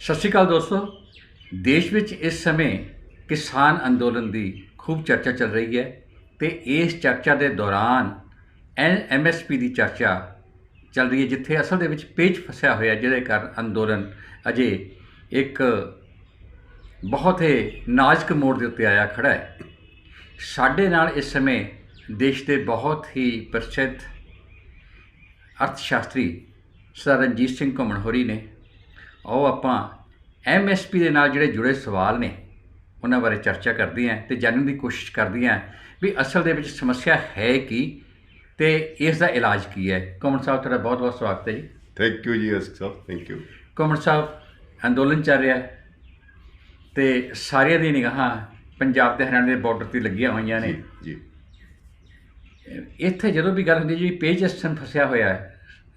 ਸਤਿ ਸ਼੍ਰੀ ਅਕਾਲ ਦੋਸਤੋ। ਦੇਸ਼ ਵਿੱਚ ਇਸ ਸਮੇਂ ਕਿਸਾਨ ਅੰਦੋਲਨ ਦੀ ਖੂਬ ਚਰਚਾ ਚੱਲ ਰਹੀ ਹੈ ਤੇ ਇਸ ਚਰਚਾ ਦੇ ਦੌਰਾਨ ਐਮਐਸਪੀ ਦੀ ਚਰਚਾ ਚੱਲ ਰਹੀ ਹੈ, ਜਿੱਥੇ ਅਸਲ ਦੇ ਵਿੱਚ ਪੇਚ ਫਸਿਆ ਹੋਇਆ ਜਿਹਦੇ ਕਾਰਨ ਅੰਦੋਲਨ ਅਜੇ ਇੱਕ ਬਹੁਤ ਹੀ ਨਾਜ਼ੁਕ ਮੋੜ ਦੇ ਉੱਤੇ ਆਇਆ ਖੜਾ ਹੈ। ਸਾਡੇ ਨਾਲ ਇਸ ਸਮੇਂ ਦੇਸ਼ ਦੇ ਬਹੁਤ ਹੀ ਪ੍ਰਸਿੱਧ ਅਰਥ ਸ਼ਾਸਤਰੀ ਸਰ ਰਣਜੀਤ ਸਿੰਘ ਘੁੰਮਣਹੋਰੀ ਨੇ। ਆਓ ਆਪਾਂ ਐਮਐਸਪੀ ਦੇ ਨਾਲ ਜਿਹੜੇ ਜੁੜੇ ਸਵਾਲ ਨੇ ਉਹਨਾਂ ਬਾਰੇ ਚਰਚਾ ਕਰਦੇ ਹਾਂ ਤੇ ਜਾਣਨ ਦੀ ਕੋਸ਼ਿਸ਼ ਕਰਦੇ ਹਾਂ ਵੀ ਅਸਲ ਦੇ ਵਿੱਚ ਸਮੱਸਿਆ ਹੈ ਕੀ ਤੇ ਇਸ ਦਾ ਇਲਾਜ ਕੀ ਹੈ। ਘੁੰਮਣ ਸਾਹਿਬ ਤੁਹਾਡਾ ਬਹੁਤ ਬਹੁਤ ਸਵਾਗਤ ਹੈ ਜੀ। ਥੈਂਕ ਯੂ ਜੀ ਅਸਕ ਸਾਹਿਬ ਥੈਂਕ ਯੂ ਘੁੰਮਣ ਸਾਹਿਬ ਅੰਦੋਲਨ ਚੱਲ ਰਿਹਾ ਤੇ ਸਾਰਿਆਂ ਦੀ ਨਿਗਾਹਾਂ ਪੰਜਾਬ ਤੇ ਹਰਿਆਣਾ ਦੇ ਬਾਰਡਰ ਤੇ ਲੱਗੀਆਂ ਹੋਈਆਂ ਨੇ। ਜੀ ਇੱਥੇ ਜਦੋਂ ਵੀ ਗੱਲ ਹੁੰਦੀ ਜੀ ਪੇਜ ਅਸਨ ਫਸਿਆ ਹੋਇਆ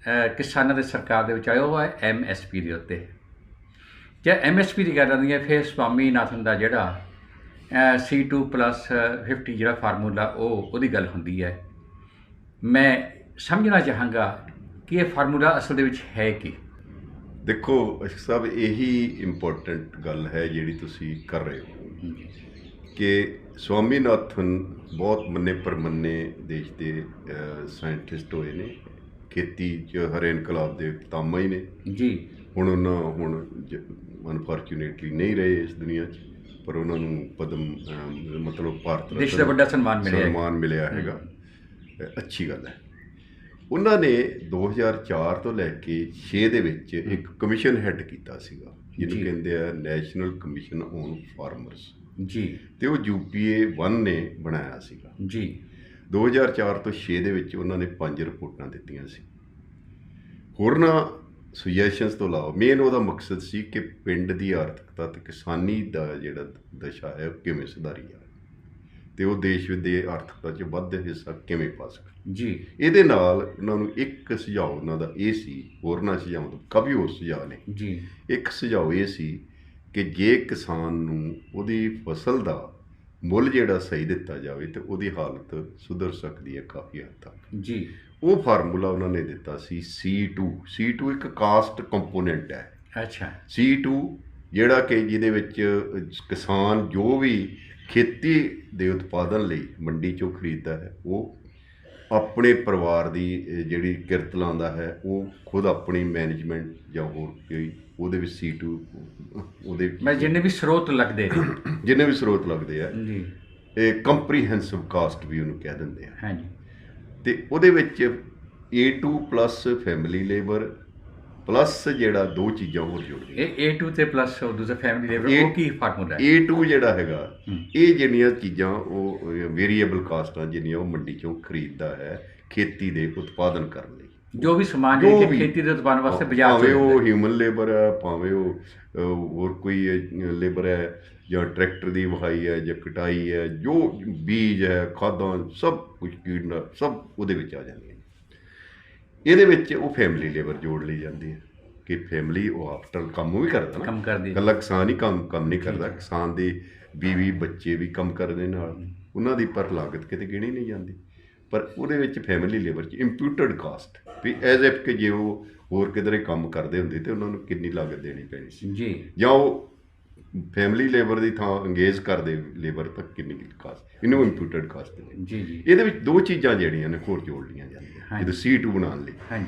ਹੈ ਕਿਸਾਨਾਂ ਦੇ ਸਰਕਾਰ ਦੇ ਵਿੱਚ ਆਇਆ ਉਹ ਹੈ ਐਮਐਸਪੀ ਦੇ ਉੱਤੇ। ਜੇ ਐਮਐਸਪੀ ਦੀ ਗੱਲ ਆਉਂਦੀ ਹੈ ਫਿਰ ਸਵਾਮੀਨਾਥਨ ਦਾ ਜਿਹੜਾ C2 50 ਜਿਹੜਾ ਫਾਰਮੂਲਾ ਉਹ ਉਹਦੀ ਗੱਲ ਹੁੰਦੀ ਹੈ। ਮੈਂ ਸਮਝਣਾ ਚਾਹਾਂਗਾ ਕਿ ਇਹ ਫਾਰਮੂਲਾ ਅਸਲ ਦੇ ਵਿੱਚ ਹੈ ਕੀ। ਦੇਖੋ ਅਸ਼ਕ ਸਾਹਿਬ ਇਹੀ ਇੰਪੋਰਟੈਂਟ ਗੱਲ ਹੈ ਜਿਹੜੀ ਤੁਸੀਂ ਕਰ ਰਹੇ ਹੋ। ਕਿ ਸਵਾਮੀਨਾਥਨ ਬਹੁਤ ਮੰਨੇ ਪਰਮੰਨੇ ਦੇਸ਼ ਦੇ ਸਾਇੰਟਿਸਟ ਹੋਏ ਨੇ। ਖੇਤੀ ਚ ਹਰੇ ਇਨਕਲਾਬ ਦੇ ਪਿਤਾਮਾ ਹੀ ਨੇ। ਜੀ। ਹੁਣ ਉਹਨਾਂ ਹੁਣ ਅਨਫੋਰਚੂਨੇਟਲੀ ਨਹੀਂ ਰਹੇ ਇਸ ਦੁਨੀਆ 'ਚ ਪਰ ਉਹਨਾਂ ਨੂੰ ਪਦਮ ਮਤਲਬ ਭਾਰਤ ਦੇਸ਼ ਦਾ ਰਤਨ ਵੱਡਾ ਸਨਮਾਨ ਮਿਲਿਆ। ਸਨਮਾਨ ਮਿਲਿਆ ਹੈਗਾ। ਅੱਛੀ ਗੱਲ ਹੈ। ਉਹਨਾਂ ਨੇ 2004 ਤੋਂ ਲੈ ਕੇ 6 ਦੇ ਵਿੱਚ ਇੱਕ ਕਮਿਸ਼ਨ ਹੈੱਡ ਕੀਤਾ ਸੀਗਾ ਜਿਹਨੂੰ। ਕਹਿੰਦੇ ਆ ਨੈਸ਼ਨਲ ਕਮਿਸ਼ਨ ਔਨ ਫਾਰਮਰਸ। ਜੀ। ਤੇ ਉਹ ਯੂਪੀਏ 1 ਨੇ ਬਣਾਇਆ ਸੀਗਾ। ਜੀ। 2004 ਤੋਂ 6 ਦੇ ਵਿੱਚ ਉਹਨਾਂ ਨੇ ਪੰਜ ਰਿਪੋਰਟਾਂ ਦਿੱਤੀਆਂ ਸੀ। ਹੋਰਨਾਂ ਸੁਜੈਸ਼ਨਸ ਤੋਂ ਇਲਾਵਾ ਮੇਨ ਉਹਦਾ ਮਕਸਦ ਸੀ ਕਿ ਪਿੰਡ ਦੀ ਆਰਥਿਕਤਾ ਤੇ ਕਿਸਾਨੀ ਦਾ ਜਿਹੜਾ ਦਸ਼ਾ ਹੈ ਉਹ ਕਿਵੇਂ ਸੁਧਾਰੀ ਜਾਵੇ ਤੇ ਉਹ ਦੇਸ਼ ਦੇ ਆਰਥਿਕਤਾ 'ਚ ਵੱਧ ਹਿੱਸਾ ਕਿਵੇਂ ਪਾ ਸਕਣ ਜੀ। ਇਹਦੇ ਨਾਲ ਉਹਨਾਂ ਨੂੰ ਇੱਕ ਸੁਝਾਅ ਉਹਨਾਂ ਦਾ ਇਹ ਸੀ ਹੋਰਨਾਂ ਸੁਝਾਵਾਂ ਤੋਂ ਕਾਫੀ ਹੋਰ ਸੁਝਾਅ ਨੇ। ਜੀ। ਇੱਕ ਸੁਝਾਅ ਇਹ ਸੀ ਕਿ ਜੇ ਕਿਸਾਨ ਨੂੰ ਉਹਦੀ ਫਸਲ ਦਾ ਮੁੱਲ ਜਿਹੜਾ ਸਹੀ ਦਿੱਤਾ ਜਾਵੇ ਤੇ ਉਹਦੀ ਹਾਲਤ ਸੁਧਰ ਸਕਦੀ ਹੈ ਕਾਫੀ ਹੱਦ ਤੱਕ। ਜੀ। ਉਹ ਫਾਰਮੂਲਾ ਉਹਨਾਂ ਨੇ ਦਿੱਤਾ ਸੀ C2 C2 ਇੱਕ ਕਾਸਟ ਕੰਪੋਨੈਂਟ ਹੈ। ਅੱਛਾ। C2 ਜਿਹੜਾ ਕਿ ਜਿਹਦੇ ਵਿੱਚ ਕਿਸਾਨ ਜੋ ਵੀ ਖੇਤੀ ਦੇ ਉਤਪਾਦਨ ਲਈ ਮੰਡੀ ਚੋਂ ਖਰੀਦਦਾ ਹੈ ਉਹ ਆਪਣੇ ਪਰਿਵਾਰ ਦੀ ਜਿਹੜੀ ਕਿਰਤ ਲਾਉਂਦਾ ਹੈ ਉਹ ਖੁਦ ਆਪਣੀ ਮੈਨੇਜਮੈਂਟ ਜਾਂ ਹੋਰ ਕੋਈ ਉਹਦੇ ਵਿੱਚ C2 ਉਹਦੇ ਮੈਂ ਜਿੰਨੇ ਵੀ ਸਰੋਤ ਲੱਗਦੇ ਨੇ। ਜਿੰਨੇ ਵੀ ਸਰੋਤ ਲੱਗਦੇ ਆ ਜੀ। ਇਹ ਕੰਪਰੀਹੈਂਸਿਵ ਕਾਸਟ ਵੀ ਉਹਨੂੰ ਕਹਿ ਦਿੰਦੇ ਆ। ਹਾਂਜੀ। ਤੇ ਉਹਦੇ ਵਿੱਚ A2 plus family labour plus ਜਿਹੜਾ ਦੋ ਚੀਜ਼ਾਂ ਹੋਰ ਜੁੜਦੀਆਂ ਇਹ A2 ਤੇ ਪਲੱਸ ਉਹ ਦੂਸਰਾ ਫੈਮਿਲੀ ਲੈਵਲ ਉਹ ਕੀ ਫਾਰਮੂਲਾ ਹੈ? A2 ਜਿਹੜਾ ਹੈਗਾ ਹੂੰ। ਇਹ ਜਿਹੜੀਆਂ ਚੀਜ਼ਾਂ ਉਹ ਵੇਰੀਏਬਲ ਕਾਸਟਾਂ ਜਿਹੜੀਆਂ ਉਹ ਮੰਡੀ ਚੋਂ ਖਰੀਦਦਾ ਹੈ ਖੇਤੀ ਦੇ ਉਤਪਾਦਨ ਕਰਨ ਲਈ। ਜੋ ਵੀ ਸਮਾਨ ਜੋ ਜਿਹੜੀ ਕਿ ਖੇਤੀ ਦੇ ਉਤਪਾਦਨ ਵਾਸਤੇ ਬਾਜ਼ਾਰ ਭਾਵੇਂ ਉਹ ਜਾਂਦਾ ਹਿਊਮਨ ਲੇਬਰ ਹੈ ਭਾਵੇਂ ਉਹ ਹੋਰ ਕੋਈ ਲੇਬਰ ਹੈ ਜਾਂ ਟਰੈਕਟਰ ਦੀ ਵਹਾਈ ਹੈ ਜਾਂ ਕਟਾਈ ਹੈ ਜੋ ਬੀਜ ਹੈ ਖਾਦਾਂ ਸਭ ਕੁਝ ਕੀੜਨਾ ਸਭ ਉਹਦੇ ਵਿੱਚ ਆ ਜਾਂਦੀਆਂ ਇਹਦੇ ਵਿੱਚ ਉਹ ਫੈਮਿਲੀ ਲੇਬਰ ਜੋੜ ਲਈ ਜਾਂਦੀ ਹੈ ਕਿ ਫੈਮਿਲੀ ਉਹ ਆਫਟਰ ਕੰਮ ਵੀ ਕਰਦਾ ਨਾ। ਕੰਮ ਕਰਦੀ ਹੈ। ਇਕੱਲਾ ਕਿਸਾਨ ਹੀ ਕੰਮ ਕੰਮ ਨਹੀਂ ਕਰਦਾ। ਕਿਸਾਨ ਦੇ ਬੀਵੀ ਬੱਚੇ ਵੀ ਕੰਮ ਕਰਦੇ ਨਾਲ। ਉਹਨਾਂ ਦੀ ਪਰ ਲਾਗਤ ਕਿਤੇ ਗਿਣੀ ਨਹੀਂ ਜਾਂਦੀ। ਪਰ ਉਹਦੇ ਵਿੱਚ ਫੈਮਿਲੀ ਲੇਬਰ ਚ ਇੰਪਿਊਟਡ ਕਾਸਟ ਵੀ ਐਜ਼ ਇਫ ਕਿ ਜੇ ਉਹ ਹੋਰ ਕਿਧਰੇ ਕੰਮ ਕਰਦੇ ਹੁੰਦੇ ਤੇ ਉਹਨਾਂ ਨੂੰ ਕਿੰਨੀ ਲਾਗਤ ਦੇਣੀ ਪੈਣੀ ਸੀ। ਜੀ। ਜਾਂ ਉਹ ਫੈਮਿਲੀ ਲੇਬਰ ਦੀ ਥਾਂ ਅੰਗੇਜ ਕਰਦੇ ਲੇਬਰ ਤੱਕ ਕਿੰਨੀ ਕਾਸਟ ਇਹਨੂੰ ਇੰਪਿਊਟਡ ਕਾਸਟ ਜੀ ਜੀ। ਇਹਦੇ ਵਿੱਚ ਦੋ ਚੀਜ਼ਾਂ ਜਿਹੜੀਆਂ ਨੇ ਹੋਰ ਜੋੜ ਲਈਆਂ ਜਾਂਦੀਆਂ। ਜਦੋਂ C2 ਬਣਾਉਣ ਲਈ। ਹਾਂਜੀ।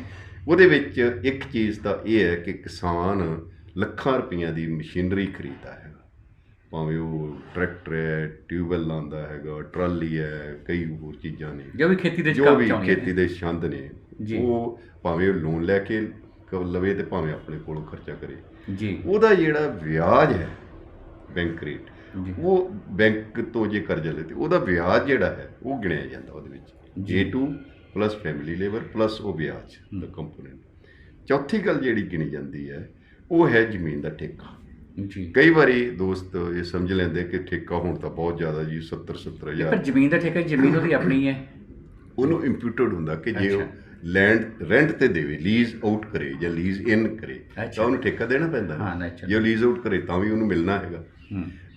ਉਹਦੇ ਵਿੱਚ ਇੱਕ ਚੀਜ਼ ਤਾਂ ਇਹ ਹੈ ਕਿ ਕਿਸਾਨ ਲੱਖਾਂ ਰੁਪਈਆਂ ਦੀ ਮਸ਼ੀਨਰੀ ਖਰੀਦਦਾ ਹੈਗਾ ਭਾਵੇਂ ਉਹ ਟਰੈਕਟਰ ਹੈ ਟਿਊਬਵੈਲ ਲਾਉਂਦਾ ਹੈਗਾ ਟਰਾਲੀ ਹੈ ਕਈ ਹੋਰ ਚੀਜ਼ਾਂ ਨੇ। ਜੋ ਵੀ ਖੇਤੀ ਦੇ ਜੋ ਕੰਮ ਵੀ ਖੇਤੀ ਦੇ ਛੰਦ ਨੇ ਜੀ। ਉਹ ਭਾਵੇਂ ਉਹ ਲੋਨ ਲੈ ਕੇ ਕ- ਲਵੇ ਤੇ ਭਾਵੇਂ ਆਪਣੇ ਕੋਲੋਂ ਖਰਚਾ ਕਰੇ। ਜੀ। ਉਹਦਾ ਜਿਹੜਾ ਵਿਆਜ ਹੈ ਬੈਂਕ ਰੇਟ। ਉਹ ਬੈਂਕ ਤੋਂ ਜੇ ਕਰਜ਼ਾ ਲੈ ਤੇ ਉਹਦਾ ਵਿਆਜ ਜਿਹੜਾ ਹੈ ਉਹ ਗਿਣਿਆ ਜਾਂਦਾ ਉਹਦੇ ਵਿੱਚ। ਜੀ। J2 plus family labour plus ਉਹ ਵਿਆਜ ਦਾ ਕੰਪੋਨੈਂਟ ਚੌਥੀ ਗੱਲ ਜਿਹੜੀ ਗਿਣੀ ਜਾਂਦੀ ਹੈ ਉਹ ਹੈ ਜ਼ਮੀਨ ਦਾ ਠੇਕਾ। ਜੀ। ਕਈ ਵਾਰੀ ਦੋਸਤ ਇਹ ਸਮਝ ਲੈਂਦੇ ਕਿ ਠੇਕਾ ਹੁਣ ਤਾਂ ਬਹੁਤ ਜ਼ਿਆਦਾ ਜੀ 70 70 ਪਰ ਜ਼ਮੀਨ ਦਾ ਠੇਕਾ ਜ਼ਮੀਨ ਉਹਦੀ ਆਪਣੀ ਹੈ। ਉਹਨੂੰ ਇੰਪਿਊਟਡ ਹੁੰਦਾ ਕਿ ਜੇ। ਲੈਂਡ ਰੈਂਟ ਤੇ ਦੇਵੇ ਲੀਜ਼ ਆਊਟ ਕਰੇ ਜਾਂ ਲੀਜ਼ ਇਨ ਕਰੇ। ਤਾਂ ਉਹਨੂੰ ਠੇਕਾ ਦੇਣਾ ਪੈਂਦਾ ਹਾਂ, ਨਾ, ਅੱਛਾ। ਜੇ ਲੀਜ਼ ਆਊਟ ਕਰੇ ਤਾਂ ਵੀ ਉਹਨੂੰ ਮਿਲਣਾ ਹੈਗਾ।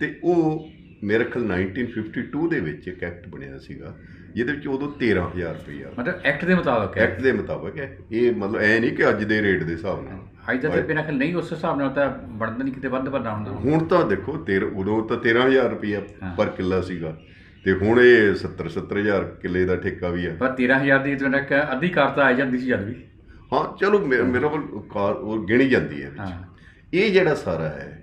ਤੇ ਉਹ ਮੇਰੇ ਖਿਆਲ 1952 ਦੇ ਵਿੱਚ ਇੱਕ ਐਕਟ ਬਣਿਆ ਸੀਗਾ ਜਿਹਦੇ ਵਿੱਚ ਉਦੋਂ 13000 ਰੁਪਇਆ ਮਤਲਬ ਐਕਟ ਦੇ ਮੁਤਾਬਕ ਹੈ। ਐਕਟ ਦੇ ਮੁਤਾਬਕ ਹੈ। ਇਹ ਮਤਲਬ ਐ ਨਹੀਂ ਕਿ ਅੱਜ ਦੇ ਰੇਟ ਦੇ ਹਿਸਾਬ ਨਾਲ। ਅੱਜ ਦਾ ਤੇ ਬਿਨਾਂ ਖਿਆਲ ਨਹੀਂ ਉਸ ਹਿਸਾਬ ਨਾਲ ਤਾਂ ਬਣਦਾ ਨਹੀਂ ਕਿਤੇ ਵੱਧ ਵੱਡਾ ਹੁੰਦਾ ਹੁਣ ਤਾਂ ਦੇਖੋ ਤੇਰ ਉਦੋਂ ਤਾਂ 13000 ਰੁਪਇਆ। ਪਰ ਕਿੱਲਾ ਸੀਗਾ। ਤੇ ਹੁਣ ਇਹ 70 70000 ਕਿੱਲੇ ਦਾ ਠੇਕਾ ਵੀ ਹੈ ਪਰ 13000 ਦੀ ਤੁਹਾਨੂੰ ਇੱਕ ਅੱਧੀ ਕਾਰ ਤਾਂ ਆ ਜਾਂਦੀ ਸੀ ਜਦ ਵੀ। ਹਾਂ ਚਲੋ ਮੇ- ਮੇਰਾ ਕੋਲ ਕਾਰ ਉਹ ਗਿਣੀ ਜਾਂਦੀ ਹੈ ਵਿੱਚ। ਇਹ ਜਿਹੜਾ ਸਾਰਾ ਹੈ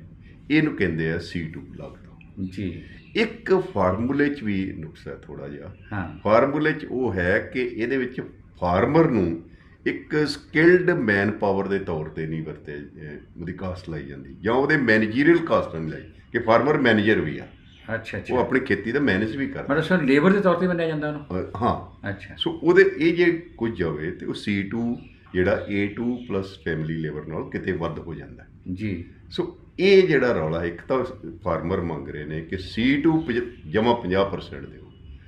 ਇਹਨੂੰ ਕਹਿੰਦੇ ਆ C2 ਲਾਗਤ ਜੀ। ਇੱਕ ਫਾਰਮੂਲੇ 'ਚ ਵੀ ਨੁਕਸ ਹੈ ਥੋੜਾ ਜਿਹਾ। ਹਾਂ। ਫਾਰਮੂਲੇ 'ਚ ਉਹ ਹੈ ਕਿ ਇਹਦੇ ਵਿੱਚ ਫਾਰਮਰ ਨੂੰ ਇੱਕ ਸਕਿਲਡ ਮੈਨ ਪਾਵਰ ਦੇ ਤੌਰ ਤੇ ਨਹੀਂ ਵਰਤੇ ਅਹ ਉਹਦੀ ਕਾਸਟ ਲਾਈ ਜਾਂਦੀ। ਜਾਂ ਉਹਦੇ ਮੈਨੇਜਰੀਅਲ ਕਾਸਟ ਨਹੀਂ ਲਾਈ। ਕਿ ਫਾਰਮਰ ਮੈਨੇਜਰ ਵੀ ਆ। ਅੱਛਾ ਉਹ ਅੱਛਾ ਆਪਣੀ ਖੇਤੀ ਦਾ ਮੈਨੇਜ ਵੀ ਕਰਦਾ। ਮਤਲਬ ਸਰ ਲੇਬਰ ਦੇ ਤੌਰ ਤੇ ਮੰਨਿਆ ਜਾਂਦਾ ਉਹਨੂੰ? ਅਹ ਹਾਂ। ਅੱਛਾ। ਸੋ ਉਹਦੇ ਇਹ ਜੇ ਕੁਝ ਜਾਵੇ ਤੇ ਉਹ C2 ਜਿਹੜਾ A2 ਪਲੱਸ ਫੈਮਿਲੀ ਲੇਬਰ ਨਾਲ ਕਿਤੇ ਵੱਧ ਹੋ ਜਾਂਦਾ। ਹੈ। ਜੀ। ਸੋ ਇਹ ਜਿਹੜਾ ਰੌਲਾ ਇੱਕ ਤਾਂ ਫਾਰਮਰ ਮੰਗ ਰਹੇ ਨੇ ਕਿ C2 ਜਮਾ 50% ਦਿਓ।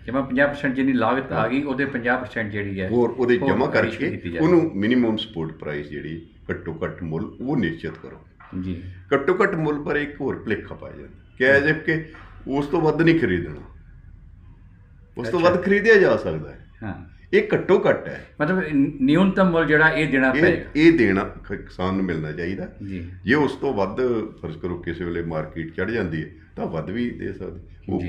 ਜਿਵੇਂ 50% ਜਿੰਨੀ ਲਾਗਤ ਆ ਗਈ ਉਹਦੇ 50% ਜਿਹੜੀ ਹੈ ਹੋਰ ਉਹਦੇ ਹੋਰ ਜਮਾ ਕਰਕੇ ਜਾਵੇ। ਉਹਨੂੰ ਮਿਨੀਮਮ ਸਪੋਰਟ ਪ੍ਰਾਈਸ ਜਿਹੜੀ ਘੱਟੋ ਘੱਟ ਮੁੱਲ ਉਹ ਨਿਸ਼ਚਿਤ ਕਰੋ। ਜੀ। ਘੱਟੋ ਘੱਟ ਮੁੱਲ ਪਰ ਇੱਕ ਹੋਰ ਭੁਲੇਖਾ ਪਾਇਆ ਜਾਂਦਾ। ਕਿ ਐਜ ਕਿ ਉਸ ਤੋਂ ਵੱਧ ਨਹੀਂ ਖਰੀਦਣਾ। ਉਸ ਤੋਂ। ਵੱਧ ਖਰੀਦਿਆ ਜਾ ਸਕਦਾ ਹੈ। ਹਾਂ। ਇਹ ਘੱਟੋ ਘੱਟ ਹੈ। ਮਤਲਬ ਨਿਊਨਤਮ ਮੁੱਲ ਜਿਹੜਾ ਇਹ ਦੇਣਾ ਪਏਗਾ। ਇਹ ਦੇਣਾ ਕਿਸਾਨ ਨੂੰ ਮਿਲਣਾ ਚਾਹੀਦਾ। ਜੀ। ਜੇ ਉਸ ਤੋਂ ਵੱਧ ਫਰਜ਼ ਕਰੋ ਕਿਸੇ ਵੇਲੇ ਮਾਰਕੀਟ ਚੜ ਜਾਂਦੀ ਹੈ ਤਾਂ ਵੱਧ ਵੀ ਦੇ ਸਕਦੇ। ਉਹ।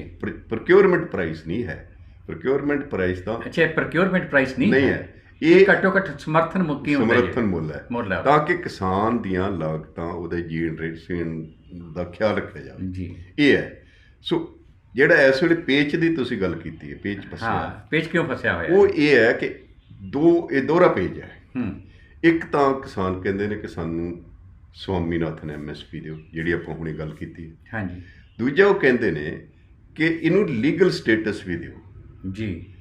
ਪ੍ਰੋਕਿਉਰਮੈਂਟ ਪ੍ਰਾਈਸ ਨਹੀਂ ਹੈ। ਪ੍ਰੋਕਿਉਰਮੈਂਟ ਪ੍ਰਾਈਸ ਤਾਂ ਅੱਛਾ ਪ੍ਰੋਕਿਉਰਮੈਂਟ ਪ੍ਰਾਈਸ ਨਹੀਂ ਨਹੀਂ ਹੈ? ਹੈ। ਇਹ ਘੱਟੋ ਘੱਟ ਸਮਰਥਨ ਮੁੱਕੀ ਹੁੰਦਾ ਜੀ। ਸਮਰਥਨ ਮੁੱਲ ਹੈ। ਮੁੱਲ ਹੈ। ਤਾਂ ਕਿ ਕਿਸਾਨ ਦੀਆਂ ਲਾਗਤਾਂ ਉਹਦੇ ਜਨਰੇਸ਼ਨ ਦਾ ਖਿਆਲ ਰੱਖਿਆ ਜਾਵੇ। ਜੀ। ਇਹ ਹੈ। ਸੋ ਜਿਹੜਾ ਇਸ ਵੇਲੇ ਪੇਚ ਦੀ ਤੁਸੀਂ ਗੱਲ ਕੀਤੀ ਹੈ ਪੇਚ ਫਸਿਆ ਹਾਂ ਪੇਜ ਕਿਉਂ ਫਸਿਆ ਹੋਇਆ? ਉਹ ਇਹ ਹੈ ਕਿ ਦੋ ਇਹ ਦੋਹਰਾ ਪੇਜ ਹੈ। ਹੂੰ। ਇੱਕ ਤਾਂ ਕਿਸਾਨ ਕਹਿੰਦੇ ਨੇ ਕਿ ਸਾਨੂੰ ਸਵਾਮੀਨਾਥਨ ਐਮਐਸਪੀ ਦਿਓ ਜਿਹੜੀ ਆਪਾਂ ਹੁਣੇ ਗੱਲ ਕੀਤੀ ਹੈ। ਹਾਂਜੀ। ਦੂਜਾ ਉਹ ਕਹਿੰਦੇ ਨੇ ਕਿ ਇਹਨੂੰ ਲੀਗਲ ਸਟੇਟਸ ਵੀ ਦਿਓ। ਜੀ।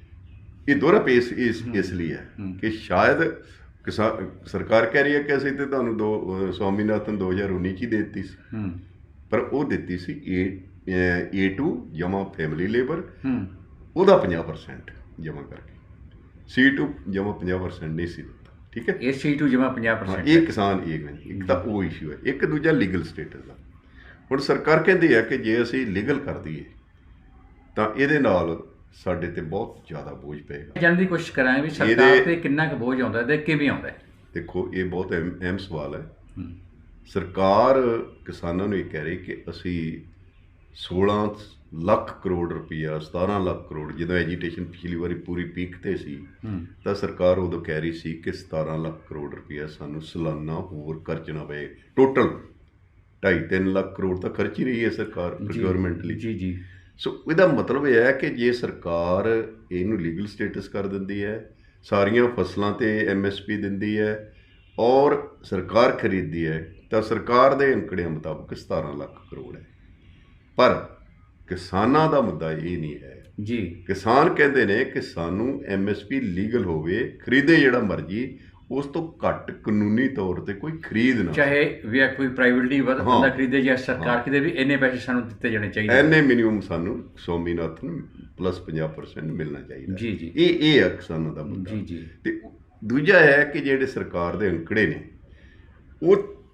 ਇਹ ਦੋਹਰਾ ਪੇਸ ਇਸ ਇਸ ਲਈ ਹੈ। ਕਿ ਸ਼ਾਇਦ ਕਿਸਾ- ਸਰਕਾਰ ਕਹਿ ਰਹੀ ਹੈ ਕਿ ਅਸੀਂ ਤੇ ਤੁਹਾਨੂੰ ਦੋ ਸਵਾਮੀਨਾਥਨ 2019 ਚ ਹੀ ਦੇ ਦਿੱਤੀ ਸੀ। ਪਰ ਉਹ ਦਿੱਤੀ ਸੀ A A2 ਜਮਾ ਫੈਮਿਲੀ ਲੇਬਰ ਹੂੰ। ਉਹਦਾ 50% ਜਮਾ ਕਰਕੇ। C2 ਜਮਾ 50% ਨਹੀਂ ਸੀ ਦਿੱਤਾ ਠੀਕ ਹੈ? ਇਹ C2 ਜਮਾ ਹਾਂ 50% ਇਹ ਕਿਸਾਨ ਇਹ ਕਹਿੰਦੇ ਇੱਕ ਤਾਂ ਉਹ ਇਸ਼ੂ ਹੈ ਇੱਕ ਦੂਜਾ ਲੀਗਲ ਸਟੇਟਸ ਦਾ। ਹੁਣ ਸਰਕਾਰ ਕਹਿੰਦੀ ਹੈ ਕਿ ਜੇ ਅਸੀਂ ਲੀਗਲ ਕਰ ਦਈਏ ਤਾਂ ਇਹਦੇ ਨਾਲ ਸਾਡੇ ਤੇ ਬਹੁਤ ਜ਼ਿਆਦਾ ਬੋਝ ਪਏਗਾ। ਜਾਣਨ ਦੀ ਕੋਸ਼ਿਸ਼ ਕਰਾਂਗੇ ਵੀ ਸਰਕਾਰ ਤੇ ਕਿੰਨਾ ਕੁ ਬੋਝ ਆਉਂਦਾ ਤੇ ਕਿਵੇਂ ਆਉਂਦਾ ਦੇਖੋ ਇਹ ਬਹੁਤ ਅਹਿਮ ਸਵਾਲ ਹੂੰ। ਸਰਕਾਰ ਕਿਸਾਨਾਂ ਨੂੰ ਇਹ ਕਹਿ ਰਹੀ ਕਿ ਅਸੀਂ 16 ਲੱਖ ਕਰੋੜ ਰੁਪਈਆ 17 ਲੱਖ ਕਰੋੜ ਜਦੋਂ ਐਜੀਟੇਸ਼ਨ ਪਿਛਲੀ ਵਾਰੀ ਪੂਰੀ ਪੀਕ ਤੇ ਸੀ ਤਾਂ ਸਰਕਾਰ ਉਦੋਂ ਕਹਿ ਰਹੀ ਸੀ ਕਿ 17 ਲੱਖ ਕਰੋੜ ਰੁਪਈਆ ਸਾਨੂੰ ਸਾਲਾਨਾ ਹੋਰ ਖਰਚਣਾ ਪਏ। ਟੋਟਲ 2.5 ਲੱਖ ਕਰੋੜ ਤਾਂ ਖਰਚ ਹੀ ਰਹੀ ਹੈ ਸਰਕਾਰ ਪ੍ਰੋਕਿਉਰਮੈਂਟ ਲਈ। ਜੀ ਜੀ। ਸੋ ਇਹਦਾ ਮਤਲਬ ਇਹ ਹੈ ਕਿ ਜੇ ਸਰਕਾਰ ਇਹਨੂੰ ਲੀਗਲ ਸਟੇਟਸ ਕਰ ਦਿੰਦੀ ਹੈ ਸਾਰੀਆਂ ਫਸਲਾਂ ਤੇ ਐਮਐਸਪੀ ਦਿੰਦੀ ਹੈ ਔਰ ਸਰਕਾਰ ਖਰੀਦਦੀ ਹੈ ਤਾਂ ਸਰਕਾਰ ਦੇ ਅੰਕੜਿਆਂ ਮੁਤਾਬਕ 17 ਲੱਖ ਕਰੋੜ ਹੈ। ਪਰ ਕਿਸਾਨਾਂ ਦਾ ਮੁੱਦਾ ਇਹ ਨਹੀਂ ਹੈ। ਜੀ। ਕਿਸਾਨ ਕਹਿੰਦੇ ਨੇ ਕਿ ਸਾਨੂੰ ਐਮਐਸਪੀ ਲੀਗਲ ਹੋਵੇ ਖਰੀਦੇ ਜਿਹੜਾ ਮਰਜ਼ੀ ਉਸ ਤੋਂ ਘੱਟ ਕਾਨੂੰਨੀ ਤੌਰ ਤੇ ਕੋਈ ਖਰੀਦ ਨਾ ਚਾਹੇ ਵੀ ਕੋਈ ਪ੍ਰਾਈਵੇਟਲੀ। ਬੰਦਾ ਖਰੀਦੇ ਜਾਂ ਸਰਕਾਰ। ਕਿਤੇ ਵੀ ਇੰਨੇ ਪੈਸੇ ਸਾਨੂੰ ਦਿੱਤੇ ਜਾਣੇ ਚਾਹੀਦੇ ਐਨੇ ਮਿਨੀਮਮ ਸਾਨੂੰ ਸਵਾਮੀਨਾਥਨ ਪਲੱਸ 50% ਮਿਲਣਾ ਚਾਹੀਦਾ। ਜੀ, ਜੀ। ਇਹ ਇਹ ਹੈ ਕਿਸਾਨਾਂ ਦਾ ਮੁੱਦਾ। ਜੀ ਜੀ। ਤੇ ਦੂਜਾ ਹੈ ਕਿ ਜਿਹੜੇ ਸਰਕਾਰ ਦੇ ਅੰਕੜੇ ਨੇ ਉਹ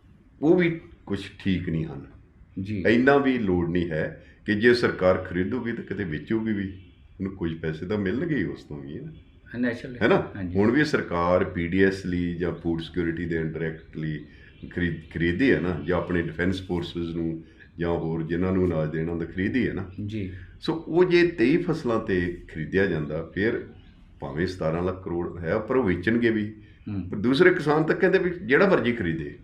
ਉਹ ਵੀ ਕੁਝ ਠੀਕ ਨਹੀਂ ਹਨ। ਜੀ। ਇੰਨਾ ਵੀ ਲੋੜ ਨਹੀਂ ਹੈ ਕਿ ਜੇ ਸਰਕਾਰ ਖਰੀਦੂਗੀ ਤਾਂ ਕਿਤੇ ਵੇਚੂਗੀ ਵੀ। ਉਹਨੂੰ ਕੁਝ ਪੈਸੇ ਤਾਂ ਮਿਲਣਗੇ ਹੀ ਉਸ ਤੋਂ ਵੀ ਹੈ ਨਾ। ਨੈਚੁਰਲ ਹੈ ਨਾ? ਹੁਣ ਵੀ ਸਰਕਾਰ ਪੀਡੀਐਸ ਲਈ ਜਾਂ ਫੂਡ ਸਿਕਿਉਰਿਟੀ ਦੇ ਇੰਡਾਇਰੈਕਟਲੀ ਖਰੀਦ ਖਰੀਦੀ ਹੈ ਨਾ ਜਾਂ ਆਪਣੇ ਡਿਫੈਂਸ ਫੋਰਸਸ ਨੂੰ ਜਾਂ ਹੋਰ ਜਿਨ੍ਹਾਂ ਨੂੰ ਅਨਾਜ ਦੇਣਾ ਹੁੰਦਾ ਖਰੀਦੀ ਹੈ ਨਾ। ਜੀ। ਸੋ ਉਹ ਜੇ 23 ਫਸਲਾਂ ਤੇ ਖਰੀਦਿਆ ਜਾਂਦਾ ਫਿਰ ਭਾਵੇਂ 17 ਲੱਖ ਕਰੋੜ ਹੈ ਪਰ ਉਹ ਵੇਚਣਗੇ ਵੀ। ਪਰ ਦੂਸਰੇ ਕਿਸਾਨ ਤਾਂ ਕਹਿੰਦੇ ਵੀ ਜਿਹੜਾ ਮਰਜ਼ੀ ਖਰੀਦੇ।